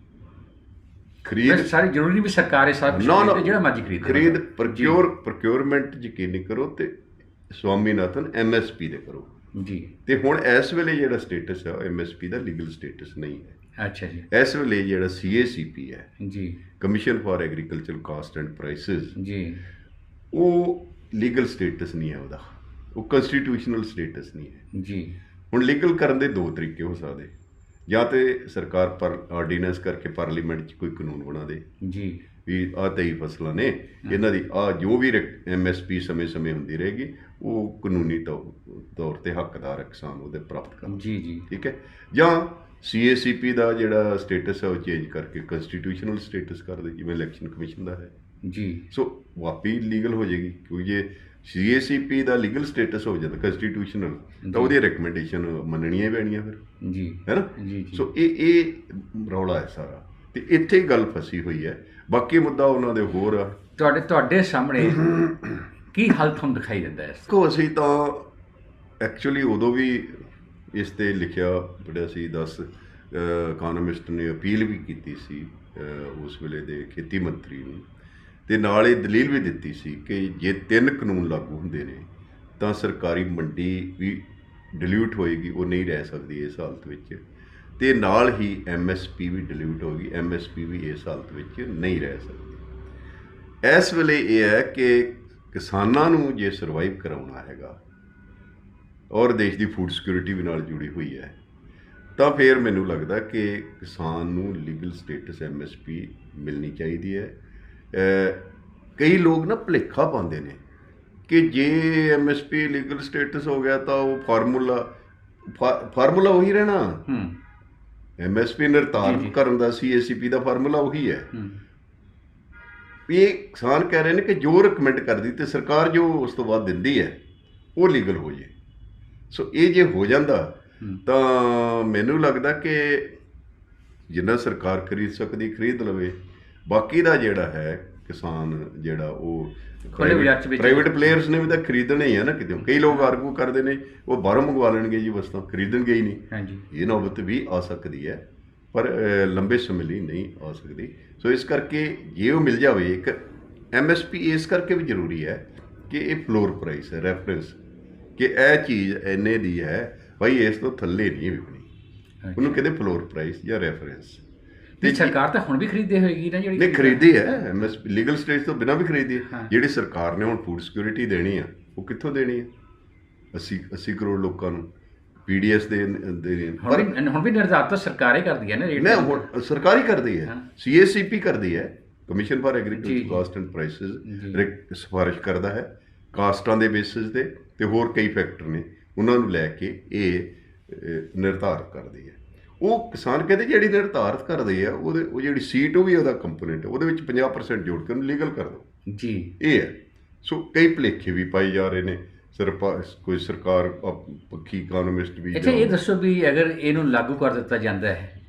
ਖਰੀਦ ਸਾਰੀ ਜ਼ਰੂਰੀ ਨਹੀਂ ਵੀ ਸਰਕਾਰ ਖਰੀਦੇ, ਜਿਹੜਾ ਮਰਜ਼ੀ ਖਰੀਦੇ। ਖਰੀਦ ਪ੍ਰੋਕਿਉਰ ਪ੍ਰੋਕਿਉਰਮੈਂਟ ਯਕੀਨੀ ਕਰੋ ਤੇ ਸਵਾਮੀਨਾਥਨ ਐਮਐਸਪੀ ਦੇ ਕਰੋ। ਜੀ। ਤੇ ਹੁਣ ਇਸ ਵੇਲੇ ਜਿਹੜਾ ਸਟੇਟਸ ਹੈ ਐਮਐਸਪੀ ਦਾ ਲੀਗਲ ਸਟੇਟਸ ਨਹੀਂ ਹੈ। ਅੱਛਾ ਜੀ। ਇਸ ਵੇਲੇ ਜਿਹੜਾ ਸੀਏਸੀਪੀ ਹੈ ਜੀ। Commission for agriculture cost and prices ਜੀ। ਉਹ ਲੀਗਲ ਸਟੇਟਸ ਨਹੀਂ ਹੈ ਉਹਦਾ। ਉਹ ਕਨਸਟੀਟਿਊਸ਼ਨਲ ਸਟੇਟਸ ਨਹੀਂ ਹੈ। ਜੀ। ਹੁਣ ਲੀਗਲ ਕਰਨ ਦੇ ਦੋ ਤਰੀਕੇ ਹੋ ਸਕਦੇ। ਜਾਂ ਤੇ ਸਰਕਾਰ ਪਰ ਆਰਡੀਨੈਂਸ ਕਰਕੇ ਪਾਰਲੀਮੈਂਟ 'ਚ ਕੋਈ ਕਾਨੂੰਨ ਬਣਾ ਦੇ। ਜੀ। ਵੀ ਆਹ ਤੇਈ ਫਸਲਾਂ ਨੇ ਇਹਨਾਂ ਦੀ ਆ ਜੋ ਵੀ ਐਮਐਸਪੀ ਸਮੇਂ-ਸਮੇਂ ਹੁੰਦੀ ਰਹੇਗੀ ਉਹ ਕਾਨੂੰਨੀ ਤੌਰ ਤੇ ਹੱਕਦਾਰ ਕਿਸਾਨ ਉਹਦੇ ਪ੍ਰਾਪਤ ਕਰਨ। ਜੀ ਜੀ। ਠੀਕ ਹੈ? ਜਾਂ ਸੀਏਸੀਪੀ ਦਾ ਜਿਹੜਾ ਸਟੇਟਸ ਹੈ ਉਹ ਚੇਂਜ ਕਰਕੇ ਕਨਸਟੀਟਿਊਸ਼ਨਲ ਸਟੇਟਸ ਕਰ ਦੇ ਜਿਵੇਂ ਇਲੈਕਸ਼ਨ ਕਮਿਸ਼ਨ ਦਾ ਹੈ। ਜੀ। ਸੋ ਵਾਪੀ ਲੀਗਲ ਹੋ ਜਾਏਗੀ ਕਿਉਂਕਿ ਜੇ ਸੀਏਸੀਪੀ ਦਾ ਲੀਗਲ ਸਟੇਟਸ ਹੋ ਜਾਂਦਾ ਕਨਸਟੀਟਿਊਸ਼ਨਲ ਤਾਂ ਉਹਦੀ ਰეკਮੈਂਡੇਸ਼ਨ ਮੰਨਣੀਆਂ ਹੀ ਪੈਣੀਆਂ ਫਿਰ। ਜੀ। ਹੈ ਨਾ ਜੀ ਜੀ। ਸੋ ਇਹ ਇਹ ਰੌਲਾ ਹੈ ਸਾਰਾ। ਤੇ ਇੱਥੇ ਹੀ ਗੱਲ ਫਸੀ ਹੋਈ ਹੈ। ਬਾਕੀ ਮੁੱਦਾ ਉਹਨਾਂ ਦੇ ਹੋਰ ਆ। ਤੁਹਾਡੇ ਤੁਹਾਡੇ ਸਾਹਮਣੇ ਕੀ ਹੱਲ ਤੁਹਾਨੂੰ ਦਿਖਾਈ ਦਿੰਦਾ ਹੈ ਕੋ ਅਸੀਂ ਤਾਂ ਐਕਚੁਅਲੀ ਉਦੋਂ ਵੀ ਇਸ ਤੇ ਲਿਖਿਆ ਬੜਾ ਸੀ 10 ਇਕਨੋਮਿਸਟ ਨੇ ਅਪੀਲ ਵੀ ਕੀਤੀ ਸੀ ਉਸ ਵੇਲੇ ਦੇ ਖੇਤੀ ਮੰਤਰੀ ਨੂੰ। ਤੇ ਨਾਲ ਇਹ ਦਲੀਲ ਵੀ ਦਿੱਤੀ ਸੀ ਕਿ ਜੇ ਤਿੰਨ ਕਾਨੂੰਨ ਲਾਗੂ ਹੁੰਦੇ ਨੇ, ਤਾਂ ਸਰਕਾਰੀ ਮੰਡੀ ਵੀ ਡਿਲੂਟ ਹੋਏਗੀ, ਉਹ ਨਹੀਂ ਰਹਿ ਸਕਦੀ ਇਸ ਹਾਲਤ ਵਿੱਚ। ਤੇ ਨਾਲ ਹੀ ਐਮਐਸਪੀ ਵੀ ਡਿਲੂਟ ਹੋਏਗੀ ਐਮਐਸਪੀ ਵੀ ਇਸ ਹਾਲਤ ਵਿੱਚ ਨਹੀਂ ਰਹਿ ਸਕਦੀ। ਇਸ ਵੇਲੇ ਇਹ ਹੈ ਕਿ ਕਿਸਾਨਾਂ ਨੂੰ ਜੇ ਸਰਵਾਈਵ ਕਰਾਉਣਾ ਹੈਗਾ, ਔਰ ਦੇਸ਼ ਦੀ ਫੂਡ ਸਿਕਿਉਰਿਟੀ ਵੀ ਨਾਲ ਜੁੜੀ ਹੋਈ ਹੈ, ਤਾਂ ਫਿਰ ਮੈਨੂੰ ਲੱਗਦਾ ਕਿ ਕਿਸਾਨ ਨੂੰ ਲੀਗਲ ਸਟੇਟਸ ਐਮਐਸਪੀ ਮਿਲਣੀ ਚਾਹੀਦੀ ਹੈ। ਕਈ ਲੋਕ ਨਾ ਭੁਲੇਖਾ ਪਾਉਂਦੇ ਨੇ ਕਿ ਜੇ ਐਮਐਸਪੀ ਲੀਗਲ ਸਟੇਟਸ ਹੋ ਗਿਆ ਤਾਂ ਉਹ ਫਾਰਮੂਲਾ ਫਾਰਮੂਲਾ ਉਹੀ ਰਹਿਣਾ। ਹੂੰ। ਐਮਐਸਪੀ ਨਿਰਧਾਰਤ ਜੀ। ਕਰਨ ਦਾ ਸੀਏਸੀਪੀ ਦਾ ਫਾਰਮੂਲਾ ਉਹੀ ਹੈ। ਹੂੰ। ਇਹ ਕਿਸਾਨ ਕਹਿ ਰਹੇ ਨੇ ਕਿ ਜੋ ਰეკਮੈਂਡ ਕਰਦੀ ਤੇ ਸਰਕਾਰ ਜੋ ਉਸ ਤੋਂ ਬਾਅਦ ਦਿੰਦੀ ਹੈ ਉਹ ਲੀਗਲ ਹੋ ਜੇ। ਸੋ ਇਹ ਜੇ ਹੋ ਜਾਂਦਾ। ਤਾਂ ਮੈਨੂੰ ਲੱਗਦਾ ਕਿ ਜਿੰਨਾ ਸਰਕਾਰ ਖਰੀਦ ਸਕਦੀ ਖਰੀਦ ਲਵੇ ਬਾਕੀ ਦਾ ਜਿਹੜਾ ਹੈ ਕਿਸਾਨ ਜਿਹੜਾ ਉਹ ਖੁੱਲ੍ਹੇ ਬਾਜ਼ਾਰ 'ਚ ਵੇਚੇ। ਪ੍ਰਾਈਵੇਟ ਪਲੇਅਰਸ ਨੇ ਵੀ ਤਾਂ ਖਰੀਦਣੇ ਹੀ ਆ ਨਾ ਕਿਤੇ। ਕਈ ਲੋਕ ਆਰਗੂ ਕਰਦੇ ਨੇ ਉਹ ਬਾਹਰੋਂ ਮੰਗਵਾ ਲੈਣਗੇ ਜੀ ਵਸਤਾਂ ਖਰੀਦਣਗੇ ਹੀ ਨਹੀਂ। ਹਾਂਜੀ। ਇਹ ਨੌਬਤ ਵੀ ਆ ਸਕਦੀ ਹੈ ਪਰ ਲੰਬੇ ਸਮੇਂ ਲਈ ਨਹੀਂ ਆ ਸਕਦੀ। ਸੋ ਇਸ ਕਰਕੇ ਜੇ ਉਹ ਮਿਲ ਜਾਵੇ ਇੱਕ ਐਮਐਸਪੀ ਇਸ ਕਰਕੇ ਵੀ ਜ਼ਰੂਰੀ ਹੈ ਕਿ ਇਹ ਫਲੋਰ ਪ੍ਰਾਈਸ ਹੈ ਰੈਫਰੈਂਸ ਕਿ ਇਹ ਚੀਜ਼ ਇੰਨੇ ਦੀ ਹੈ ਭਾਈ ਇਸ ਤੋਂ ਥੱਲੇ ਨਹੀਂ ਵਿਕਣੀ। ਉਹਨੂੰ ਕਹਿੰਦੇ ਫਲੋਰ ਪ੍ਰਾਈਸ ਜਾਂ ਰੈਫਰੈਂਸ ਤੇ ਸਰਕਾਰ ਤਾਂ ਹੁਣ ਵੀ ਖਰੀਦੇ ਹੋਏਗੀ ਨਾ ਜਿਹੜੀ ਨਹੀਂ ਖਰੀਦੀ ਹੈ। ਲੀਗਲ ਸਟੇਜ ਤੋਂ ਬਿਨਾਂ ਵੀ ਖਰੀਦੀ ਹੈ। ਹਾਂ। ਜਿਹੜੀ ਸਰਕਾਰ ਨੇ ਹੁਣ ਫੂਡ ਸਿਕਿਉਰਿਟੀ ਦੇਣੀ ਆ ਉਹ ਕਿੱਥੋਂ ਦੇਣੀ ਹੈ 80 80 ਕਰੋੜ ਲੋਕਾਂ ਨੂੰ ਪੀਡੀਐਸ ਦੇ ਦੇ ਹੁਣ ਵੀ ਹੁਣ ਵੀ ਨਿਰਧਾਰਤ ਤਾਂ ਸਰਕਾਰ ਹੀ ਕਰਦੀ ਹੈ ਨਾ ਰੇਟ ਨਹੀਂ ਸਰਕਾਰੀ ਕਰਦੀ ਹੈ। ਹਾਂ। ਸੀਏਸੀਪੀ ਕਰਦੀ ਹੈ। Commission for agriculture. Cost and prices. ਸਿਫਾਰਿਸ਼ ਕਰਦਾ ਹੈ। ਕਾਸਟਾਂ ਦੇ ਬੇਸਿਸ ਤੇ ਤੇ ਹੋਰ ਕਈ ਫੈਕਟਰ ਨੇ। ਉਹਨਾਂ ਨੂੰ ਲੈ ਕੇ ਇਹ ਨਿਰਧਾਰਤ ਕਰਦੀ ਹੈ। ਉਹ ਕਿਸਾਨ ਕਹਿੰਦੇ ਜਿਹੜੀ ਨਿਰਧਾਰਤ ਕਰਦੇ ਆ ਉਹਦੇ ਉਹ ਜਿਹੜੀ ਸੀਟ ਉਹ ਵੀ ਉਹਦਾ ਕੰਪੋਨੈਂਟ ਉਹਦੇ ਵਿੱਚ 50% ਜੋੜ ਕੇ ਉਹਨੂੰ ਲੀਗਲ ਕਰ ਦਿਓ। ਜੀ। ਇਹ ਹੈ ਸੋ ਕਈ ਭੁਲੇਖੇ ਵੀ ਪਾਈ ਜਾ ਰਹੇ ਨੇ ਸਰਪਾ ਕੋਈ ਸਰਕਾਰ ਪੱਖੀ ਇਕਨੋਮਿਸਟ ਵੀ ਅੱਛਾ ਇਹ ਦੱਸੋ ਵੀ ਅਗਰ ਇਹਨੂੰ ਲਾਗੂ ਕਰ ਦਿੱਤਾ ਜਾਂਦਾ ਹੈ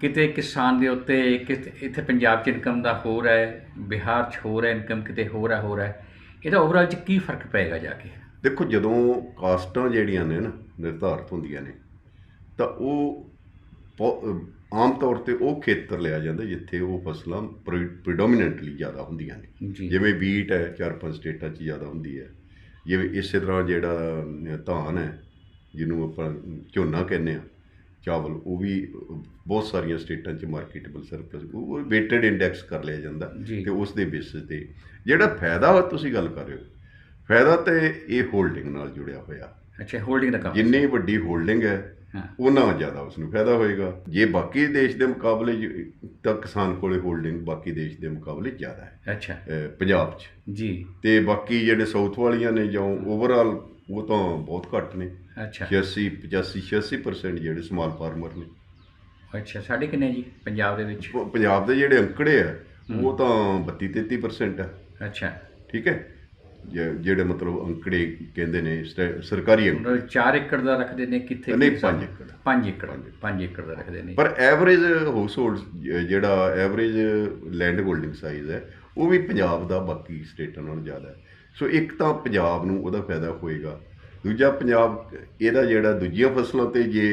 ਕਿਤੇ ਕਿਸਾਨ ਦੇ ਉੱਤੇ ਇੱਥੇ ਪੰਜਾਬ 'ਚ ਇਨਕਮ ਦਾ ਹੋਰ ਹੈ ਬਿਹਾਰ 'ਚ ਹੋਰ ਹੈ ਇਨਕਮ ਕਿਤੇ ਹੋਰ ਹੈ ਹੋਰ ਹੈ ਇਹਦਾ ਓਵਰਆਲ 'ਚ ਕੀ ਫ਼ਰਕ ਪਏਗਾ ਜਾ ਕੇ? ਦੇਖੋ ਜਦੋਂ ਕਾਸਟਾਂ ਜਿਹੜੀਆਂ ਨੇ ਨਾ ਨਿਰਧਾਰਤ ਹੁੰਦੀਆਂ ਨੇ ਤਾਂ ਉਹ ਆਮ ਤੌਰ ਤੇ ਉਹ ਖੇਤਰ ਲਿਆ ਜਾਂਦਾ ਜਿੱਥੇ ਉਹ ਫਸਲਾਂ ਪ੍ਰੀਡੋਮੀਨੈਂਟਲੀ ਜ਼ਿਆਦਾ ਹੁੰਦੀਆਂ ਨੇ। ਜਿਵੇਂ ਵੀਟ ਹੈ ਚਾਰ ਪੰਜ ਸਟੇਟਾਂ 'ਚ ਜ਼ਿਆਦਾ ਹੁੰਦੀ ਹੈ। ਜਿਵੇਂ ਇਸੇ ਤਰ੍ਹਾਂ ਜਿਹੜਾ ਧਾਨ ਹੈ ਜਿਹਨੂੰ ਆਪਾਂ ਝੋਨਾ ਕਹਿੰਦੇ ਆ ਚਾਵਲ ਉਹ ਵੀ ਬਹੁਤ ਸਾਰੀਆਂ ਸਟੇਟਾਂ 'ਚ ਮਾਰਕੀਟੇਬਲ ਸਰਪਲਸ ਉਹ ਵੇਟਡ ਇੰਡੈਕਸ ਕਰ ਲਿਆ ਜਾਂਦਾ। ਤੇ ਉਸ ਦੇ ਬੇਸਿਸ ਤੇ। ਜਿਹੜਾ ਫਾਇਦਾ ਤੁਸੀਂ ਗੱਲ ਕਰ ਰਹੇ ਹੋ ਫਾਇਦਾ ਤੇ ਇਹ ਹੋਲਡਿੰਗ ਨਾਲ ਜੁੜਿਆ ਹੋਇਆ। ਅੱਛਾ ਹੋਲਡਿੰਗ ਦਾ ਕੰਮ ਜਿੰਨੀ ਵੱਡੀ ਹੋਲਡਿੰਗ ਹਾਂ ਉਹਨਾਂ ਜ਼ਿਆਦਾ ਉਸ ਨੂੰ ਫਾਇਦਾ ਹੋਏਗਾ। ਜੇ ਬਾਕੀ ਦੇਸ਼ ਦੇ ਮੁਕਾਬਲੇ ਤਾਂ ਕਿਸਾਨ ਕੋਲੇ ਹੋਲਡਿੰਗ ਬਾਕੀ ਦੇਸ਼ ਦੇ ਮੁਕਾਬਲੇ ਜ਼ਿਆਦਾ ਹੈ। ਅੱਛਾ। ਪੰਜਾਬ 'ਚ। ਜੀ। ਤੇ ਬਾਕੀ ਜਿਹੜੇ ਸਾਊਥ ਵਾਲੀਆਂ ਨੇ ਜਾਂ ਓਵਰਆਲ ਉਹ ਤਾਂ ਬਹੁਤ ਘੱਟ ਨੇ। ਅੱਛਾ। 86 85 86% ਜਿਹੜੇ ਸਮਾਲ ਫਾਰਮਰ ਨੇ। ਅੱਛਾ ਸਾਡੇ ਕਿੰਨੇ ਜੀ? ਪੰਜਾਬ ਦੇ ਵਿੱਚ। ਪੰਜਾਬ ਦੇ ਜਿਹੜੇ ਅੰਕੜੇ ਆ ਉਹ ਤਾਂ 32 33% ਹੈ ਅੱਛਾ। ਠੀਕ ਹੈ? ਜਿਹੜੇ ਮਤਲਬ ਅੰਕੜੇ ਕਹਿੰਦੇ ਨੇ ਸਰਕਾਰੀ ਅੰਕੜੇ 4 ਏਕੜ ਦਾ ਰੱਖਦੇ ਨੇ ਕਿੱਥੇ ਨਹੀਂ? ਪੰਜ ਏਕੜ। ਪੰਜ ਏਕੜ 5 ਏਕੜ ਦਾ ਰੱਖਦੇ ਨੇ ਪਰ ਐਵਰੇਜ ਹਾਊਸਹੋਲਡ ਜਿਹੜਾ ਐਵਰੇਜ ਲੈਂਡ ਹੋਲਡਿੰਗ ਸਾਈਜ਼ ਹੈ ਉਹ ਵੀ ਪੰਜਾਬ ਦਾ ਬਾਕੀ ਸਟੇਟਾਂ ਨਾਲੋਂ ਜ਼ਿਆਦਾ ਹੈ ਸੋ ਇੱਕ ਤਾਂ ਪੰਜਾਬ ਨੂੰ ਉਹਦਾ ਫਾਇਦਾ ਹੋਏਗਾ ਦੂਜਾ ਪੰਜਾਬ ਇਹਦਾ ਜਿਹੜਾ ਦੂਜੀਆਂ ਫਸਲਾਂ ਤੇ ਜੇ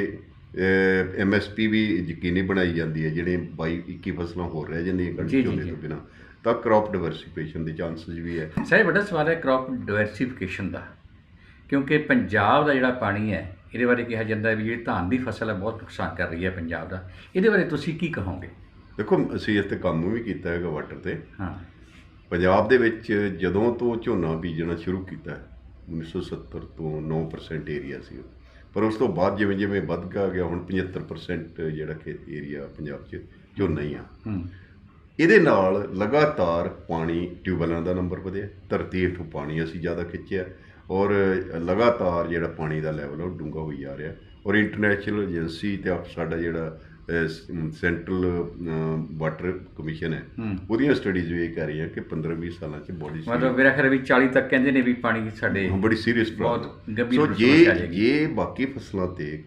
ਐਮਐਸਪੀ ਵੀ ਯਕੀਨੀ ਬਣਾਈ ਜਾਂਦੀ ਹੈ ਜਿਹੜੇ 22 21 ਫਸਲਾਂ ਹੋਰ ਰਹਿ ਜਾਂਦੀਆਂ ਕਣਕ ਝੋਨੇ। ਤੋਂ ਬਿਨਾ ਤਾਂ ਕ੍ਰੌਪ ਡਿਵਰਸਿਫਿਕੇਸ਼ਨ ਦੇ ਚਾਂਸਸ ਵੀ ਹੈ। ਸਾਰੇ ਵੱਡਾ ਸਵਾਲ ਹੈ ਕ੍ਰੌਪ ਡਾਇਵਰਸਿਫਿਕੇਸ਼ਨ ਦਾ। ਕਿਉਂਕਿ ਪੰਜਾਬ ਦਾ ਜਿਹੜਾ ਪਾਣੀ ਹੈ ਇਹਦੇ ਬਾਰੇ ਕਿਹਾ ਜਾਂਦਾ ਹੈ ਵੀ ਜਿਹੜੀ ਧਾਨ ਦੀ ਫਸਲ ਹੈ ਬਹੁਤ ਨੁਕਸਾਨ ਕਰ ਰਹੀ ਹੈ ਪੰਜਾਬ ਦਾ। ਇਹਦੇ ਬਾਰੇ ਤੁਸੀਂ ਕੀ ਕਹੋਗੇ? ਦੇਖੋ ਅਸੀਂ ਇਸ ਤੇ ਕੰਮ ਵੀ ਕੀਤਾ ਹੈਗਾ ਵਾਟਰ ਤੇ। ਹਾਂ। ਪੰਜਾਬ ਦੇ ਵਿੱਚ ਜਦੋਂ ਤੋਂ ਝੋਨਾ ਬੀਜਣਾ ਸ਼ੁਰੂ ਕੀਤਾ 1970 ਤੋਂ 9% ਏਰੀਆ ਸੀ। ਪਰ ਉਸ ਤੋਂ ਬਾਅਦ ਜਿਵੇਂ ਜਿਵੇਂ ਵੱਧ ਗਿਆ ਹੁਣ 75% ਜਿਹੜਾ ਕਿ ਏਰੀਆ ਪੰਜਾਬ 'ਚ ਝੋਨਾ ਹੀ ਆ। ਹੂੰ। ਇਹਦੇ ਨਾਲ ਲਗਾਤਾਰ ਪਾਣੀ ਟਿਊਬਵੈੱਲਾਂ ਦਾ ਨੰਬਰ ਵਧਿਆ ਧਰਤੀ ਹੇਠੋਂ ਪਾਣੀ ਅਸੀਂ ਜ਼ਿਆਦਾ ਖਿੱਚਿਆ ਔਰ ਲਗਾਤਾਰ ਜਿਹੜਾ ਪਾਣੀ ਦਾ ਲੈਵਲ ਉਹ ਡੂੰਘਾ ਹੋਈ ਜਾ ਰਿਹਾ ਔਰ ਇੰਟਰਨੈਸ਼ਨਲ ਏਜੰਸੀ ਤੇ ਸਾਡਾ ਜਿਹੜਾ ਸੈਂਟਰਲ ਵਾਟਰ ਕਮਿਸ਼ਨ ਹੈ ਉਹਦੀਆਂ ਸਟੱਡੀਜ਼ ਵੀ ਇਹ ਕਹਿ ਰਹੀਆਂ ਕਿ 15-20 ਸਾਲਾਂ 'ਚ ਬੋਡੀ ਮਤਲਬ ਮੇਰਾ ਖਿਆਲ ਵੀ 40 ਤੱਕ ਕਹਿੰਦੇ ਨੇ ਵੀ ਪਾਣੀ ਸਾਡੇ ਬੜੀ ਸੀਰੀਅਸ ਬਹੁਤ ਪ੍ਰੋਬਲਮ ਗੰਭੀਰ ਸੋ ਜੇ। ਜੇ ਬਾਕੀ ਫਸਲਾਂ ਤੇ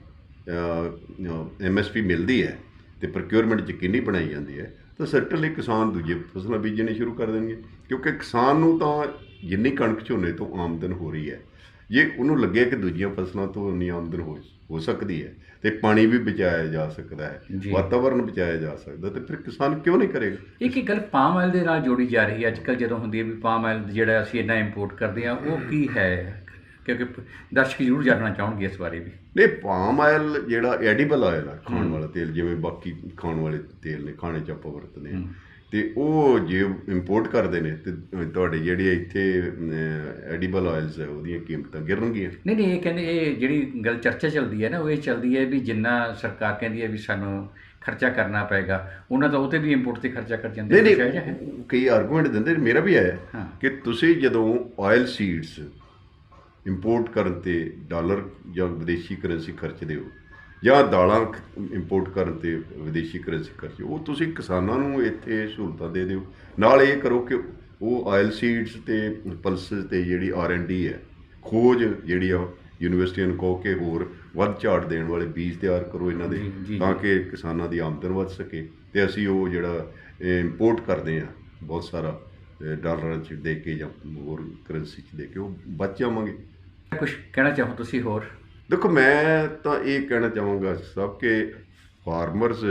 ਐਮਐਸਪੀ ਮਿਲਦੀ ਹੈ ਤੇ ਪ੍ਰੋਕਿਉਰਮੈਂਟ ਯਕੀਨੀ ਬਣਾਈ ਜਾਂਦੀ ਹੈ ਤਾਂ ਸਰਟਨਲੀ ਕਿਸਾਨ ਦੂਜੇ ਫਸਲਾਂ ਬੀਜਣੇ ਸ਼ੁਰੂ ਕਰ ਦੇਣਗੇ। ਕਿਉਂਕਿ ਕਿਸਾਨ ਨੂੰ ਤਾਂ ਜਿੰਨੀ ਕਣਕ ਝੋਨੇ ਤੋਂ ਆਮਦਨ ਹੋ ਰਹੀ ਹੈ ਜੇ ਉਹਨੂੰ ਲੱਗੇ ਕਿ ਦੂਜੀਆਂ ਫਸਲਾਂ ਤੋਂ ਉਨੀ ਆਮਦਨ ਹੋ ਹੋ ਸਕਦੀ ਹੈ ਤੇ ਪਾਣੀ ਵੀ ਬਚਾਇਆ ਜਾ ਸਕਦਾ ਹੈ ਜੀ। ਵਾਤਾਵਰਨ ਬਚਾਇਆ ਜਾ ਸਕਦਾ ਤੇ ਫਿਰ ਕਿਸਾਨ ਕਿਉਂ ਨਹੀਂ ਕਰੇਗਾ? ਇੱਕ ਇੱਕ ਗੱਲ ਪਾਮ ਆਇਲ ਦੇ ਨਾਲ ਜੋੜੀ ਜਾ ਰਹੀ ਹੈ। ਅੱਜ ਕੱਲ੍ਹ ਜਦੋਂ ਹੁੰਦੀ ਹੈ ਵੀ ਪਾਮ ਆਇਲ ਜਿਹੜਾ ਅਸੀਂ ਇੰਨਾ ਇੰਪੋਰਟ ਕਰਦੇ ਹਾਂ ਉਹ ਕੀ ਹੈ? ਕਿਉਂਕਿ ਦਰਸ਼ਕ ਜ਼ਰੂਰ ਜਾਣਨਾ ਚਾਹਣਗੇ ਇਸ ਬਾਰੇ ਵੀ ਨਹੀਂ ਪਾਮ ਆਇਲ ਜਿਹੜਾ ਐਡੀਬਲ ਆਇਲ ਆ ਖਾਣ ਵਾਲਾ ਤੇਲ ਜਿਵੇਂ ਬਾਕੀ ਖਾਣ ਵਾਲੇ ਤੇਲ ਨੇ ਖਾਣੇ ਚ ਆਪਾਂ ਵਰਤਦੇ ਹਾਂ ਤੇ ਉਹ ਜੇ ਇੰਪੋਰਟ ਕਰਦੇ ਨੇ ਤੇ ਤੁਹਾਡੇ ਜਿਹੜੇ ਇੱਥੇ ਐਡੀਬਲ ਆਇਲਸ ਹੈ ਉਹਦੀਆਂ ਕੀਮਤਾਂ ਗਿਰਨਗੀਆਂ ਨਹੀਂ ਨਹੀਂ ਇਹ ਕਹਿੰਦੇ ਇਹ ਜਿਹੜੀ ਗੱਲ ਚਰਚਾ ਚੱਲਦੀ ਹੈ ਨਾ ਉਹ ਇਹ ਚੱਲਦੀ ਹੈ ਵੀ ਜਿੰਨਾ ਸਰਕਾਰ ਕਹਿੰਦੀ ਹੈ ਵੀ ਸਾਨੂੰ ਖਰਚਾ ਕਰਨਾ ਪਏਗਾ ਉਹਨਾਂ ਤਾਂ ਉਹ ਤੇ ਵੀ ਇੰਪੋਰਟ ਤੇ ਖਰਚਾ ਕਰ ਜਾਂਦੇ? ਨਹੀਂ ਕਈ ਆਰਗੂਮੈਂਟ ਦਿੰਦੇ ਨੇ, ਮੇਰਾ ਵੀ ਆਇਆ। ਕਿ ਤੁਸੀਂ ਜਦੋਂ ਆਇਲ ਸੀਡਸ ਇੰਪੋਰਟ ਕਰਨ ਤੇ ਡਾਲਰ ਜਾਂ ਵਿਦੇਸ਼ੀ ਕਰੰਸੀ ਖਰਚਦੇ ਹੋ। ਜਾਂ ਦਾਲਾਂ ਇੰਪੋਰਟ ਕਰਨ ਤੇ ਵਿਦੇਸ਼ੀ ਕਰੰਸੀ ਖਰਚਦੇ ਹੋ। ਉਹ ਤੁਸੀਂ ਕਿਸਾਨਾਂ ਨੂੰ ਇੱਥੇ ਸਹੂਲਤਾਂ ਦੇ ਦਿਓ। ਨਾਲ ਇਹ ਕਰੋ ਕਿ ਉਹ ਆਇਲ ਸੀਡਸ ਤੇ ਪਲਸਸ ਤੇ ਜਿਹੜੀ ਆਰ ਐਂਡ ਡੀ ਹੈ ਖੋਜ ਜਿਹੜੀ ਆ ਯੂਨੀਵਰਸਿਟੀਆਂ ਨੂੰ ਕਹੋ ਕਿ ਹੋਰ ਵੱਧ ਝਾੜ ਦੇਣ ਵਾਲੇ ਬੀਜ ਤਿਆਰ ਕਰੋ ਇਹਨਾਂ ਦੇ ਤਾਂ ਕਿ ਕਿਸਾਨਾਂ ਦੀ ਆਮਦਨ ਵੱਧ ਸਕੇ ਤੇ ਅਸੀਂ ਉਹ ਜਿਹੜਾ ਇੰਪੋਰਟ ਕਰਦੇ ਆ ਬਹੁਤ ਸਾਰਾ ਡਾਲਰਾਂ 'ਚ ਦੇ ਕੇ ਜਾਂ ਹੋਰ ਕਰੰਸੀ 'ਚ ਦੇ ਕੇ ਉਹ ਬਚ ਜਾਵਾਂਗੇ। ਕੁਝ ਕਹਿਣਾ ਚਾਹੋ ਤੁਸੀਂ ਹੋਰ? ਦੇਖੋ ਮੈਂ ਤਾਂ ਇਹ ਕਹਿਣਾ ਚਾਹਾਂਗਾ ਸਭ ਕਿ ਫਾਰਮਰਸ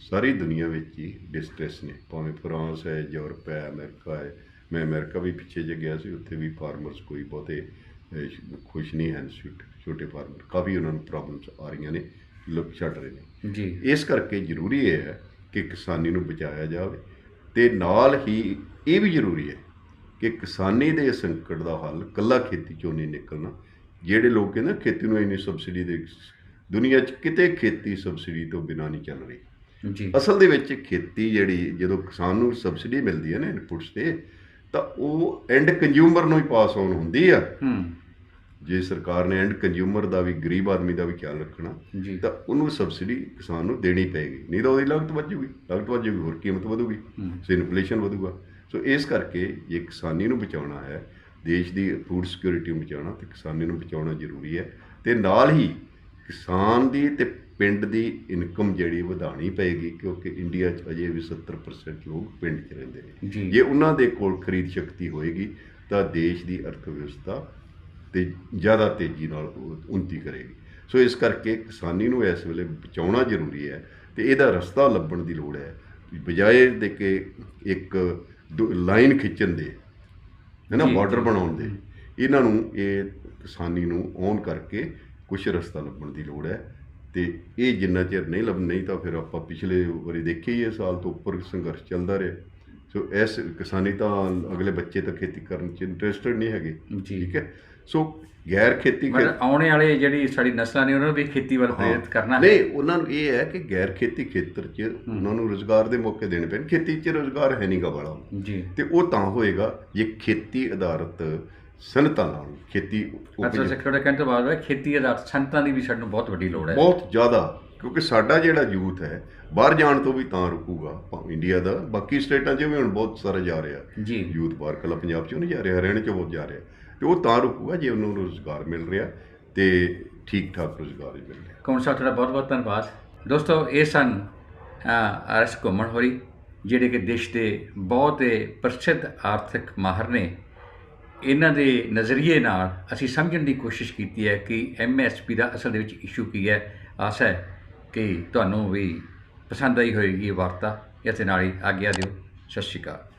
ਸਾਰੀ ਦੁਨੀਆ ਵਿੱਚ ਹੀ ਡਿਸਟ੍ਰੈਸ ਨੇ। ਭਾਵੇਂ ਫਰਾਂਸ ਹੈ ਯੂਰਪ ਹੈ ਅਮਰੀਕਾ ਹੈ। ਮੈਂ ਅਮਰੀਕਾ ਵੀ ਪਿੱਛੇ ਜੇ ਗਿਆ ਸੀ ਉੱਥੇ ਵੀ ਫਾਰਮਰਸ ਕੋਈ ਬਹੁਤੇ ਖੁਸ਼ ਨਹੀਂ ਹਨ ਛੋਟੇ ਫਾਰਮਰ ਕਾਫੀ ਉਹਨਾਂ ਨੂੰ ਪ੍ਰੋਬਲਮਸ ਆ ਰਹੀਆਂ ਨੇ ਲੋਕ ਛੱਡ ਰਹੇ ਨੇ। ਜੀ। ਇਸ ਕਰਕੇ ਜ਼ਰੂਰੀ ਹੈ ਕਿ ਕਿਸਾਨੀ ਨੂੰ ਬਚਾਇਆ ਜਾਵੇ ਤੇ ਨਾਲ ਹੀ ਇਹ ਵੀ ਜ਼ਰੂਰੀ ਹੈ ਕਿ ਕਿਸਾਨੀ ਦੇ ਸੰਕਟ ਦਾ ਹੱਲ ਕੱਲਾ ਖੇਤੀ ਚੋਂ ਨਹੀਂ ਨਿਕਲਣਾ? ਜਿਹੜੇ ਲੋਕ ਕਹਿੰਦੇ ਖੇਤੀ ਨੂੰ ਇੰਨੀ ਸਬਸਿਡੀ ਦੇ ਦੁਨੀਆ 'ਚ ਕਿਤੇ ਖੇਤੀ ਸਬਸਿਡੀ ਤੋਂ ਬਿਨਾਂ ਨਹੀਂ ਚੱਲ ਰਹੀ। ਜੀ। ਅਸਲ ਦੇ ਵਿੱਚ ਖੇਤੀ ਜਿਹੜੀ ਜਦੋਂ ਕਿਸਾਨ ਨੂੰ ਸਬਸਿਡੀ ਮਿਲਦੀ ਹੈ ਨਾ ਇਨਪੁਟਸ ਤੇ ਤਾਂ ਉਹ ਐਂਡ ਕੰਜ਼ਿਊਮਰ ਨੂੰ ਹੀ ਪਾਸ ਆਨ ਹੁੰਦੀ ਆ। ਹੂੰ। ਜੇ ਸਰਕਾਰ ਨੇ ਐਂਡ ਕੰਜ਼ਿਊਮਰ ਦਾ ਵੀ ਗਰੀਬ ਆਦਮੀ ਦਾ ਵੀ ਖਿਆਲ ਰੱਖਣਾ ਤਾਂ ਉਹਨੂੰ ਸਬਸਿਡੀ ਕਿਸਾਨ ਨੂੰ ਦੇਣੀ ਪਏਗੀ। ਨਹੀਂ ਤਾਂ ਉਹਦੀ ਲਾਗਤ ਵਧੂਗੀ ਲਾਗਤ ਵਧੂਗੀ ਹੋਰ ਕੀਮਤ ਵਧੂਗੀ। ਸੋ ਇਨਫਲੇਸ਼ਨ ਵਧੂਗਾ। ਸੋ ਇਸ ਕਰਕੇ ਜੇ ਕਿਸਾਨੀ ਨੂੰ ਬਚਾਉਣਾ ਹੈ ਦੇਸ਼ ਦੀ ਫੂਡ ਸਿਕਿਉਰਿਟੀ ਨੂੰ ਬਚਾਉਣਾ ਤੇ ਕਿਸਾਨੀ ਨੂੰ ਬਚਾਉਣਾ ਜ਼ਰੂਰੀ ਹੈ। ਤੇ ਨਾਲ ਹੀ ਕਿਸਾਨ ਦੀ ਤੇ ਪਿੰਡ ਦੀ ਇਨਕਮ ਜਿਹੜੀ ਵਧਾਉਣੀ ਪਏਗੀ ਕਿਉਂਕਿ ਇੰਡੀਆ 'ਚ ਅਜੇ ਵੀ 70% ਲੋਕ ਪਿੰਡ 'ਚ ਰਹਿੰਦੇ ਨੇ। ਜੀ। ਉਹਨਾਂ ਦੇ ਕੋਲ ਖਰੀਦ ਸ਼ਕਤੀ ਹੋਏਗੀ ਤਾਂ ਦੇਸ਼ ਦੀ ਅਰਥ ਵਿਵਸਥਾ ਤੇ ਜ਼ਿਆਦਾ ਤੇਜ਼ੀ ਨਾਲ ਉੱਨਤੀ ਕਰੇਗੀ। ਸੋ ਇਸ ਕਰਕੇ ਕਿਸਾਨੀ ਨੂੰ ਇਸ ਵੇਲੇ ਬਚਾਉਣਾ ਜ਼ਰੂਰੀ ਹੈ ਤੇ ਇਹਦਾ ਰਸਤਾ ਲੱਭਣ ਦੀ ਲੋੜ ਹੈ। ਬਜਾਏ ਦੇ ਕਿ ਇੱਕ ਲਾਈਨ ਖਿੱਚਣ ਦੇ ਹੈ ਨਾ ਬਾਰਡਰ। ਬਣਾਉਣ ਦੇ। ਇਹਨਾਂ ਨੂੰ ਇਹ ਕਿਸਾਨੀ ਨੂੰ ਔਨ ਕਰਕੇ ਕੁਝ ਰਸਤਾ ਲੱਭਣ ਦੀ ਲੋੜ ਹੈ ਤੇ ਇਹ ਜਿੰਨਾ ਚਿਰ ਨਹੀਂ ਲੱਭ ਨਹੀਂ ਤਾਂ ਫਿਰ ਆਪਾਂ ਪਿਛਲੇ ਵਾਰੀ ਦੇਖਿਆ ਹੀ ਇਹ ਸਾਲ ਤੋਂ ਉੱਪਰ ਸੰਘਰਸ਼ ਚੱਲਦਾ ਰਿਹਾ। ਸੋ ਇਸ ਕਿਸਾਨੀ ਤਾਂ ਅਗਲੇ ਬੱਚੇ ਤਾਂ ਖੇਤੀ ਕਰਨ ਚ ਇੰਟਰਸਟਡ ਨਹੀਂ ਹੈਗੇ ਠੀਕ ਹੈ। ਸੋ ਗੈਰ ਖੇਤੀ ਮਤਲਬ ਆਉਣੇ ਵਾਲੇ ਜਿਹੜੀ ਸਾਡੀ ਨਸਲਾਂ ਨੇ ਉਹਨਾਂ ਨੂੰ ਵੀ ਖੇਤੀ ਵੱਲ ਪ੍ਰੇਰਿਤ ਕਰਨਾ ਹੈ। ਨਹੀਂ ਉਹਨਾਂ ਨੂੰ ਇਹ ਹੈ ਕਿ ਗੈਰ ਖੇਤੀ ਖੇਤਰ 'ਚ ਉਹਨਾਂ ਨੂੰ ਰੋਜ਼ਗਾਰ ਦੇ ਮੌਕੇ ਦੇਣੇ ਪੈਣ। ਖੇਤੀ 'ਚ ਰੋਜ਼ਗਾਰ ਹੈ ਨਹੀਂਗਾ ਵਾਲਾ। ਜੀ। ਤੇ ਉਹ ਤਾਂ ਹੋਏਗਾ ਜੇ ਖੇਤੀ ਆਧਾਰਿਤ ਸਨਤਾਂ ਨਾਲ ਖੇਤੀ ਅੱਛਾ ਸੈਕਟਰ ਦਾ ਕਹਿਣ ਤੋਂ ਬਾਅਦ ਹੈ ਖੇਤੀ ਆਧਾਰਿਤ ਸੰਤਾਂ ਦੀ ਵੀ ਸਾਨੂੰ ਬਹੁਤ ਵੱਡੀ ਲੋੜ ਹੈ। ਬਹੁਤ ਜ਼ਿਆਦਾ ਕਿਉਂਕਿ ਸਾਡਾ ਜਿਹੜਾ ਯੂਥ ਹੈ ਬਾਹਰ ਜਾਣ ਤੋਂ ਵੀ ਤਾਂ ਰੁਕੂਗਾ ਭਾਵੇਂ ਇੰਡੀਆ ਦਾ ਬਾਕੀ ਸਟੇਟਾਂ 'ਚ ਵੀ ਹੁਣ ਬਹੁਤ ਸਾਰਾ ਜਾ ਰਿਹਾ। ਜੀ। ਯੂਥ ਬਾਹਰ ਕੱਲਾ ਪੰਜਾਬ 'ਚੋਂ ਨਹੀਂ ਜਾ ਰਿਹਾ ਹਰਿਆਣੇ 'ਚੋਂ ਬਹੁਤ ਜਾ ਰਿਹਾ। ਤੇ ਉਹ ਤਾਂ ਰੁਕੂਗਾ ਜੇ ਉਹਨੂੰ ਰੋਜ਼ਗਾਰ ਮਿਲ ਰਿਹਾ ਤੇ ਠੀਕ ਠਾਕ ਰੋਜ਼ਗਾਰ ਹੀ ਮਿਲ ਰਿਹਾ। ਕੌਣ ਸਾਹਿਬ ਤੁਹਾਡਾ ਬਹੁਤ ਬਹੁਤ ਧੰਨਵਾਦ। ਦੋਸਤੋ, ਇਹ ਸਨ ਆਰ ਘੁੰਮਣ ਹੋਰੀ, ਜਿਹੜੇ ਕਿ ਦੇਸ਼ ਦੇ ਬਹੁਤ ਪ੍ਰਸਿੱਧ ਆਰਥਿਕ ਮਾਹਰ ਨੇ। ਇਹਨਾਂ ਦੇ ਨਜ਼ਰੀਏ ਨਾਲ ਅਸੀਂ ਸਮਝਣ ਦੀ ਕੋਸ਼ਿਸ਼ ਕੀਤੀ ਹੈ ਕਿ ਐਮਐਸਪੀ ਦਾ ਅਸਲ ਦੇ ਵਿੱਚ ਇਸ਼ੂ ਕੀ ਹੈ। ਆਸ ਹੈ ਕਿ ਤੁਹਾਨੂੰ ਵੀ ਪਸੰਦ ਆਈ ਹੋਏਗੀ ਇਹ ਵਾਰਤਾ। ਇਸ ਨਾਲ ਹੀ ਆਗਿਆ ਦਿਓ। ਸਤਿ ਸ਼੍ਰੀ ਅਕਾਲ।